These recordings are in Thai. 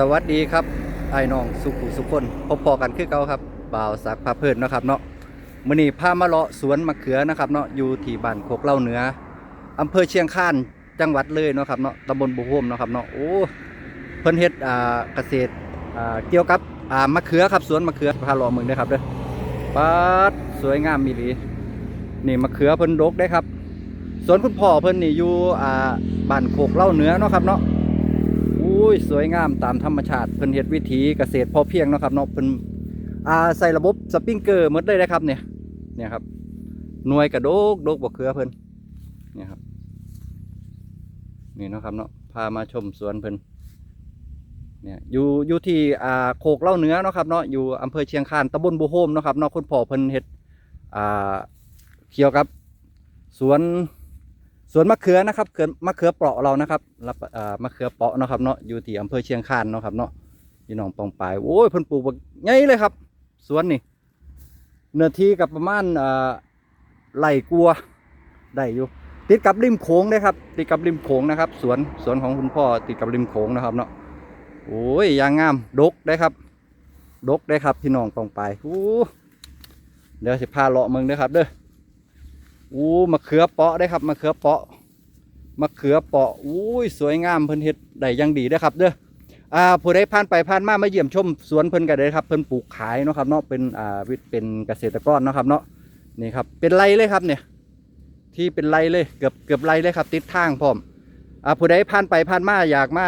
สวัสดีครับไอ้น้องสุขุสุคนพบพอกันคือเก่าครับบ่าวสักพาเพิ่นนะครับเนาะมื้อนี้พามาเลาะสวนมะเขือนะครับเนาะอยู่ที่บ้านโคกเล่าเหนืออำเภอเชียงคานจังหวัดเลยเนาะครับเนาะตำบลบุโฮมเนาะครับเนาะโอ้เพิ่นเฮ็ดอ่าเกษตรอ่าเกี่ยวกับอ่ามะเขือครับสวนมะเขือพาเลาะมืองเด้อครับเด้อปัดสวยงามมีหลีนี่มะเขือเพิ่นดกได้ครับสวนคุณพ่อเพิ่นนี่อยู่อ่าบ้านโคกเล่าเหนือเนาะครับเนาะ ยสวยงามตามธรรมชาติเพิ่นเฮ็ดวิถีเกษตรพอเพียงเนาะครับเนาะเพิ่นอ่าใส่ระบบสปริงเกอร์หมดเลยนะครับเนี่ยเนี่ยครับหน่วยกระโดกโดกบ่เขือเพิ่นเนี่ยครับนี่เนาะครับเนาะพามาชมสวนเพิ่นเนี่ยอยู่อยู่ที่อ่าโคกเล่าเนื้อเนาะครับเนาะอยู่อำเภอเชียงคานตำบลบุโฮมเนาะครับเนาะคุณพ่อเพิ่นเฮ็ดอ่าเกี่ยวกับสวน สวนมะเขือนะครับเขือมะเขือเปราะเรานะครับรับมะเขือเปราะเนาะครับเนาะอยู่ที่อำเภอเชียงคานเนาะครับเนาะพี่หนองปองปายโอ้ยเพิ่นปลูกบักใหญ่เลยครับ สวนนี่เนื้อที่กับประมาณไร่กลัวได้อยู่ติดกับริมโขงเลยครับ ติดกับริมโขงนะครับ สวนสวนของคุณพ่อติดกับริมโขงนะครับเนาะโอ้ยยางงามดกได้ครับ ดกได้ครับพี่น้องปองปายโอ้เดี๋ยวสิพาเลาะมืองเด้อครับเด้อ อู้มะเขือเปาะได้ครับมะเขือเปาะมะเขือเปาะอุ้ยสวยงามเพิ่นเฮ็ดได้ยังดีเด้ครับเด้ออ่าผู้ใดผ่านไปผ่านมามาเยี่ยมชมสวนเพิ่นกันเลยครับเพิ่นปลูกขายเนาะครับเนาะเป็นอ่าวิเป็นเกษตรกรเนาะครับเนาะนี่ครับเป็นไรเลยครับเนี่ยที่เป็นไรเลยเกือบเกือบไรเลยครับ ติดทางพร้อมอ่าผู้ใดผ่านไปผ่านมาอยากมา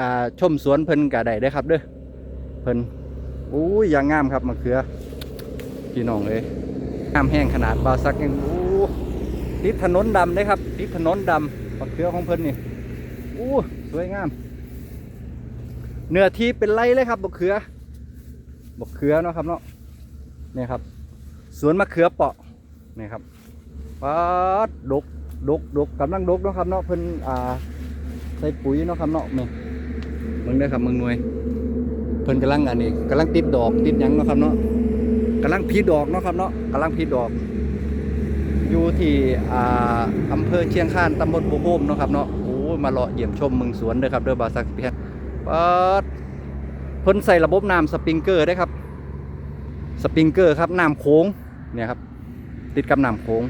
อ่าชมสวนเพิ่นก็ได้เด้ครับเด้อเพิ่นอู้ยอย่างงามครับมะเขือพี่น้องเลยงามแห้งขนาดบาซักยังอู้ ติดถนนดำเลยครับติดถนนดำปักเขือของเพิ่นนี่อู้สวยงามเนื้อที่เป็นไรเลยครับบักเขือบักเขือเนาะครับเนาะนี่ครับ สวนมะเขือเปาะนี่ครับปัดดกดกดกกำลังดกเนาะครับเนาะเพิ่นอ่าใส่ปุ๋ยเนาะครับเนาะมึงมึงได้ครับมึงหน่วย เพิ่นกำลังอันนี้กำลังติดดอกติดยังเนาะครับเนาะกำลังพีดอกเนาะครับเนาะกำลังพีดอก อยู่ที่อ่าอำเภอเชียงคานตำบลบุโฮมเนาะครับเนาะโอ้มาเลาะเยี่ยมชมเมืองสวนเด้อครับเด้อบาซักเปียปัดเพิ่นใส่ระบบน้ำสปริงเกอร์ได้ครับสปริงเกอร์ครับน้ำโค้งเนี่ยครับติดกับน้ำโค้ง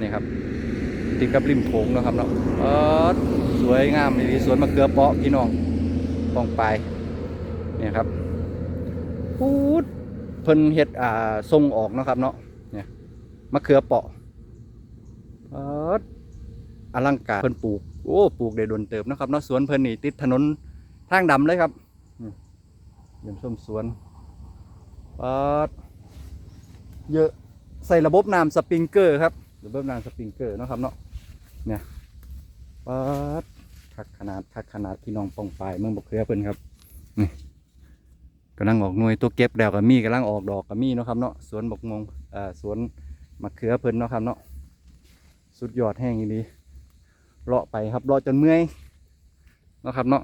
นี่ครับติดกับริมโค้งนะครับเนาะปัดสวยงามดีสวนมะเขือเปาะพี่น้องปองไปเนี่ยครับพูดเพิ่นเฮ็ดอ่าทรงออกนะครับเนาะเนี่ยมะเขือเปาะ อิดอลังการเพิ่นปลูก โอ้ปลูกได้โดนเติบนะครับเนาะสวนเพิ่นนี่ติดถนนทางดำเลยครับนี่เยี่ยมชมสวนเอิดเยอะใส่ระบบน้ำสปริงเกอร์ครับระบบน้ำสปริงเกอร์เนาะครับเนาะเนี่ยเอิดทักขนาดทักขนาดพี่น้องปองปลายเมืองบกเครือเพิ่นครับนี่กำลังออกหน่วยตัวเก็บแล้วก็มีกำลังออกดอกก็มีเนาะครับเนาะสวนบกมงเอ่อสวนมะเขือเพิ่นเนาะครับเนาะ สุดยอดแห้งอีดีเลาะไปครับเลาะจนเมื่อยเนาะครับเนาะ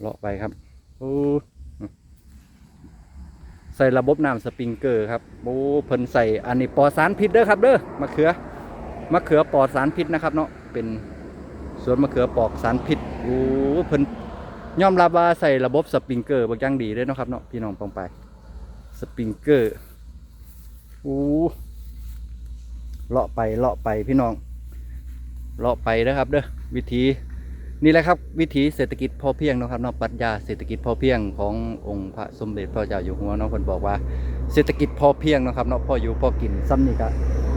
เลาะไปครับโอ้ใส่ระบบน้ำสปริงเกอร์ครับโอ้เพิ่นใส่อันนี้ปลอดสารพิษเด้อครับเด้อมะเขือมะเขือปลอดสารพิษนะครับเนาะเป็นสวนมะเขือปลอดสารพิษโอ้เพิ่นยอมรับว่าใส่ระบบสปริงเกอร์บางอย่างดีเลยเนาะครับเนาะพี่น้องปองไปสปริงเกอร์โอ้ เลาะไปเลาะไปพี่น้อง เลาะไปนะครับเด้อวิธีนี่แหละครับวิธีเศรษฐกิจพอเพียงนะครับนาะปรัชญาเศรษฐกิจพอเพียงขององค์พระสมเด็จพระเจ้าอยู่หัวเนาะคนบอกว่า เศรษฐกิจพอเพียงนะครับเนาะพออยู่พอกินซ้ำนี่ก็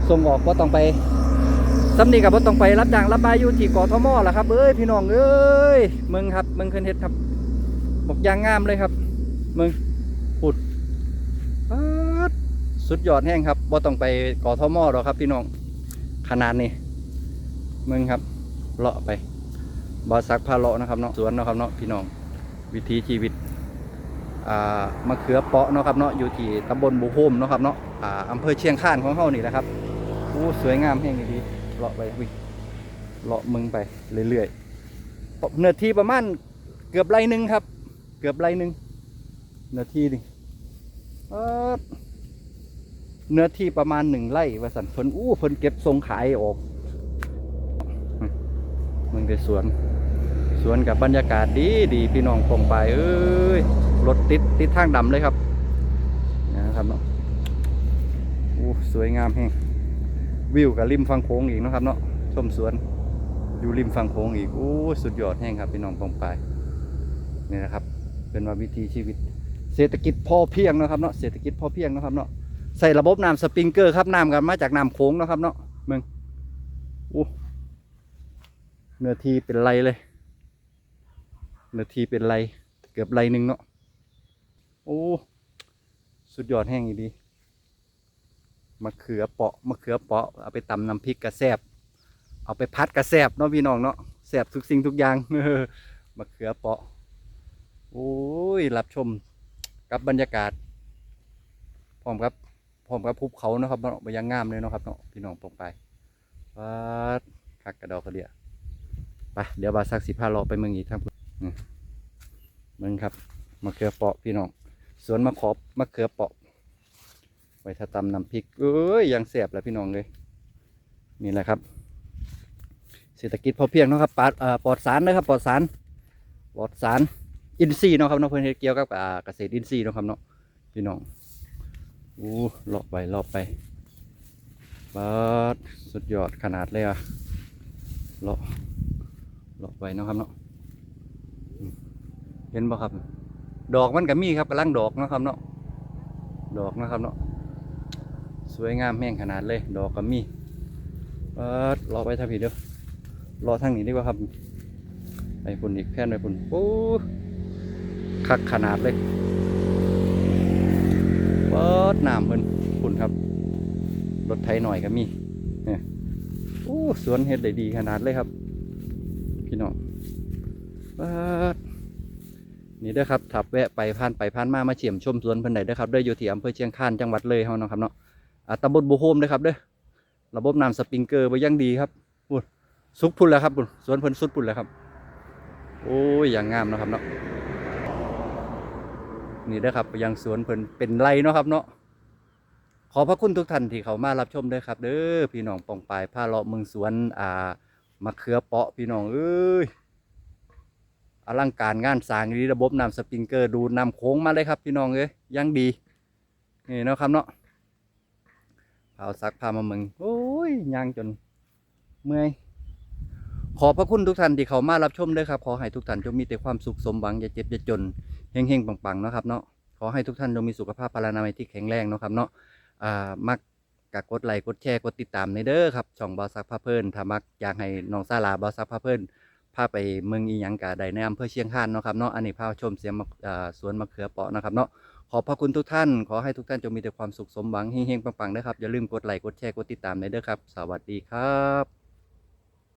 ส่งออกก็ต้องไปซ้ำนี่ก็บ่ต้องไปรับจ้างรับบายอยู่ที่กอทมล่ะครับเอ้ยพี่น้องเอ้ยมึงครับมึงเคยเฮ็ดครับบอกยางงามเลยครับมึง สุดยอดแห้งครับบ่ต้องไปก่อท่อหม้อหรอกครับพี่น้องขนาดนี้มึงครับเลาะไปบอสักพาเลาะนะครับเนาะสวนเนาะครับเนาะพี่น้องวิถีชีวิตอ่ามะเขือเปาะเนาะครับเนาะอยู่ที่ตำบลบุโฮมเนาะครับเนาะอ่าอำเภอเชียงคานของเฮานี่แหละครับโอ้สวยงามแห้งดีเลาะไปวิเลาะมึงไปเรื่อยๆเนื้อที่ประมาณเกือบไรหนึ่งครับ เกือบไรหนึ่งเนื้อที่นี่เออ เนื้อที่ประมาณหนึ่งไร่ว่าสันเพิ่นอู้เพิ่นเก็บทรงขายออกมึงได้สวน สวนกับบรรยากาศดีดีพี่น้องปองไปเอ้ยรถติดติดทางดำเลยครับนะครับเนาะโอ้สวยงามแฮงวิวกับริมฝั่งโค้งอีกนะครับเนาะชมสวนอยู่ริมฝั่งโค้งอีกโอ้สุดยอดแห้งครับพี่น้องปองไปนี่นะครับ เป็นว่าวิถีชีวิต เศรษฐกิจพอเพียงนะครับเนาะเศรษฐกิจพอเพียงนะครับเนาะ ใส่ระบบน้ำสปริงเกอร์ครับน้ำกันมาจากน้ำโค้งนะครับเนาะมืองโอ้เนื้อที่เป็นไรเลย เนื้อที่เป็นไรเกือบไรหนึ่งเนาะโอ้สุดยอดแห้งอีดีมะเขือเปาะมะเขือเปาะเอาไปตำน้ำพริกกระแซบเอาไปพัดกระแซบเนาะพี่น้องเนาะแซบทุกสิ่งทุกอย่างมะเขือเปาะโอ้ยรับชมกับบรรยากาศพร้อมครับ พร้อมกับภูเขาเนาะครับเนาะบรรยางงามเลยเนาะครับเนาะพี่น้องปองไปวัดคักกระดอกกระเดียไปเดี๋ยวบาสักสิพาราะไปเมืองอีกทั้งพุ่นมึงครับมะเขือเปาะพี่น้องสวนมะขอบมะเขือเปาะไว้ถ้าตำน้ำพริกเอ้ยยังแสบแล้วพี่น้องเลยนี่แหละครับ เศรษฐกิจพอเพียงนะครับปลอดเอ่อปลอดสารนะครับปลอดสารปลอดสารอินทรีย์นะครับเนาะเพื่อนเฮ็ดเกี่ยวกับเกษตรอินทรีย์นะครับเนาะพี่น้อง อู้เลาะไปเลาะไปปาดสุดยอดขนาดเลยอะเลาะเลาะไปนะครับเนาะเห็นบ่ครับ ดอกมันก็มีครับกำลังดอกนะครับเนาะดอกนะครับเนาะสวยงามแม่งขนาดเลย ดอกก็มีเออรอไปทางผีเด้อรอทางนี้ดีกว่าครับไปปุ่นอีกแผ่นไปปุ่นโอ้คักขนาดเลย ปิดน้ำเพิ่นปุ่นครับ รถไถหน่อยก็มีเนี่ยโอ้สวนเฮ็ดได้ดีขนาดเลยครับ พี่น้องเปิดนี่เด้อครับถับแวะไปผ่านไปผ่านมามาเฉียมชมสวนเพิ่นได้เด้อครับเด้ออยู่ที่อำเภอเชียงคานจังหวัดเลยเฮาเนาะครับเนาะอ่าตำบลบุโฮมเด้อครับเด้อระบบน้ำสปริงเกอร์บ่ยังดีครับพุ่นสุกพุ่นแล้วครับพุ่นสวนเพิ่นสุดพุ่นแล้วครับ โอ้ยอย่างงามนะครับเนาะ นี่เด้อครับยังสวนเพิ่นเป็นไรเนาะครับเนาะขอพระคุณทุกท่านที่เขามารับชมด้อครับ เด้อพี่น้องปองปายพาเลาะเมืองสวนอ่ามะเขือเปาะพี่น้องเอ้ยอลังการงานสร้างดีระบบน้ำสปริงเกอร์ดูน้ำโค้งมาเลยครับ พี่น้องเอ้ยยังดีนี่เนาะครับเนาะพาซักพามาเมืองโอ้ยย่างจนเมื่อยขอพระคุณทุกท่านที่เขามารับชมด้วยครับ ขอให้ทุกท่านจงมีแต่ความสุขสมหวังอย่าเจ็บอย่าจน เฮงเฮงๆปังๆเนาะครับเนาะขอให้ทุกท่านจงมีสุขภาพพลานามัยที่แข็งแรงเนาะครับเนาะอ่ามักกกดไลค์กดแชร์กดติดตามในเด้อครับช่องบอซักพาเพิ่นถ้ามักอยากให้น้องซาลาบอซักพาเพิ่นพาไปเมืองอีหยังกะใดในอำเภอเชียงคานเนาะครับเนาะอันนี้พาชมเสียงมะสวนมะเขือเปาะนะครับเนาะขอบพระคุณทุกท่าน ขอให้ทุกท่านจงมีแต่ความสุขสมหวังเฮงๆปังๆนะครับอย่าลืมกดไลค์กดแชร์กดติดตามในเด้อครับ สวัสดีครับ